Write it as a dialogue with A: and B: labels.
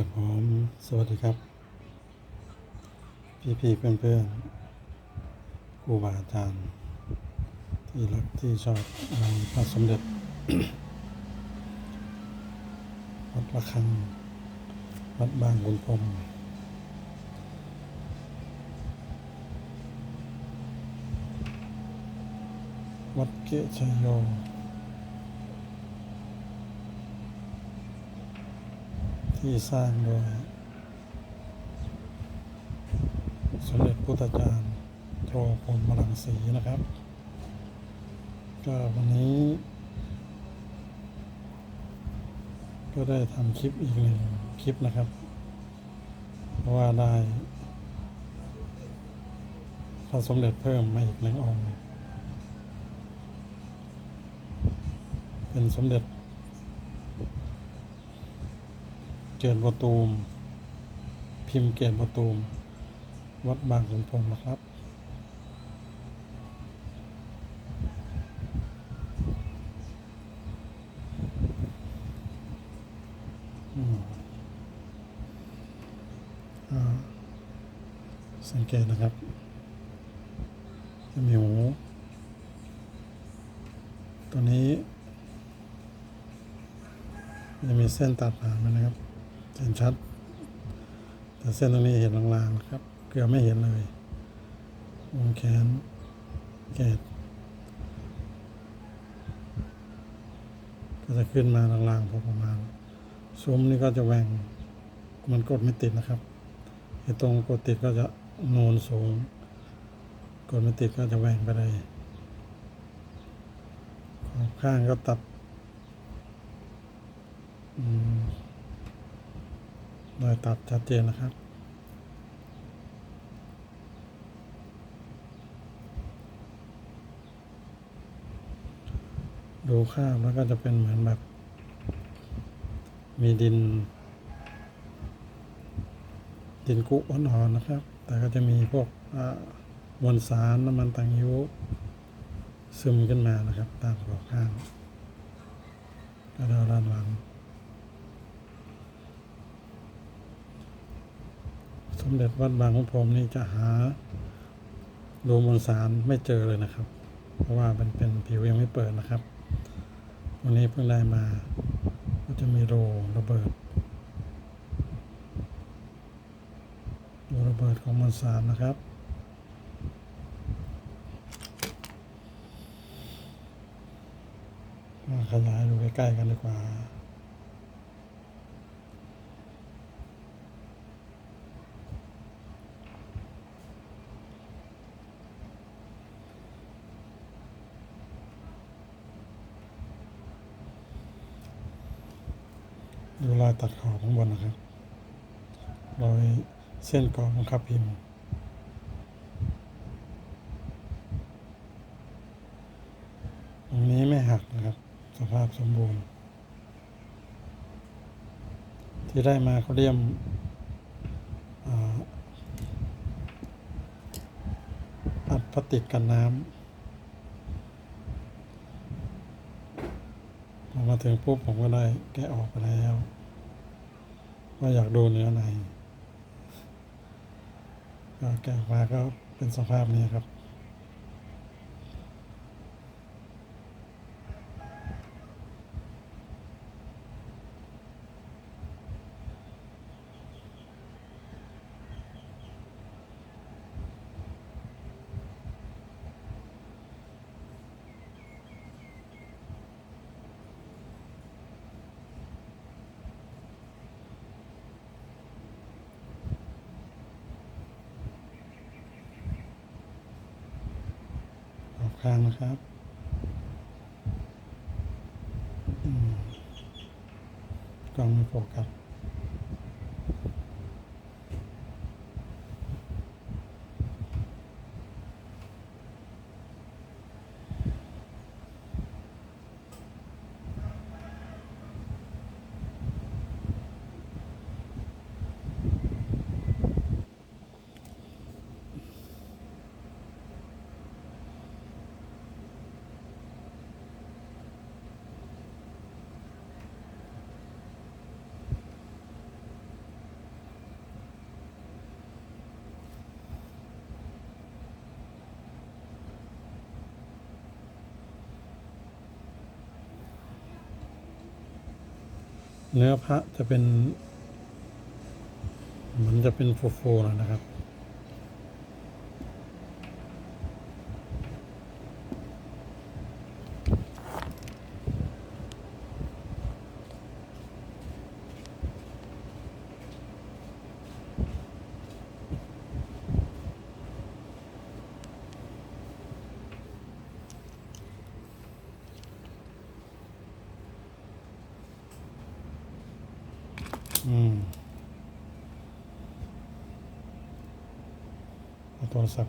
A: ครับผมสวัสดีครับ พี่พี่เพื่อนเพื่อนๆครูบาอาจารย์ที่รักที่ชอบพระสมเด็จวัดระฆังวัดบางขุนพรมวัดเกชัยโย ที่สร้างโดยสมเด็จพุทธจารย์โทพรหมรังสีนะครับ ก็วันนี้ ก็ได้ทำคลิปอีกหนึ่งคลิปนะครับ เพราะว่าได้พระสมเด็จเพิ่มมาอีกหนึ่งองค์ เป็นสมเด็จ เกตประตูม พิมพ์เกตประตูม วัดบางขุนพรหมนะครับอืมอ่าสังเกตนะครับจะมีหูตัวนี้จะมีเส้นตัดผ่านมานะครับ เห็นชัด แต่เส้นตรงนี้เห็นลางๆนะครับ เกือบไม่เห็นเลยวงแขนเกตก็จะขึ้นมาลางๆพอประมาณซุ้มนี่ก็จะแหวงมันกดไม่ติดนะครับไอ้ตรงกดติดก็จะโนนสูง กดไม่ติดก็จะแหวงไปเลยข้างก็ตัดอืม รอยตัดชัดเจนนะครับ ดูข้ามแล้วก็จะเป็นเหมือนแบบ มีดิน ดินกุ้อ่อนๆนะครับ แต่ก็จะมีพวกมวลสารน้ำมันตังยิ้วซึมขึ้นมานะครับ ตามขอบข้างก็ดาด้านหลัง ส มเด็จวัดบางขุนพรหมนี่จะหารูมวลสารไม่เจอเลยนะครับ เพราะว่ามันเป็นผิวยังไม่เปิดนะครับ วันนี้เพิ่งได้มาก็จะมีโรระเบิดโรระเบิดของมวลสารนะครับขยายดูใกล้ๆกันดีกว่า ดูรอยตัดขอบข้างบนนะครับรอยเส้นกรอบของคับพิมพ์ ตรงนี้ไม่หักนะครับ สภาพสมบูรณ์ ที่ได้มาเขาเรียมอัดพลาสติกกันน้ำพอมา ถึงปุ๊บผมก็ได้แกะออกไปแล้วว่าอยากดูเนื้อในก็แกะออกมาก็เป็นสภาพนี้ครับ กข้างนะครับกล้องไม่โฟกัส เนื้อพระจะเป็น มันจะเป็นฟูๆนะครับ อืมเอาโทรศั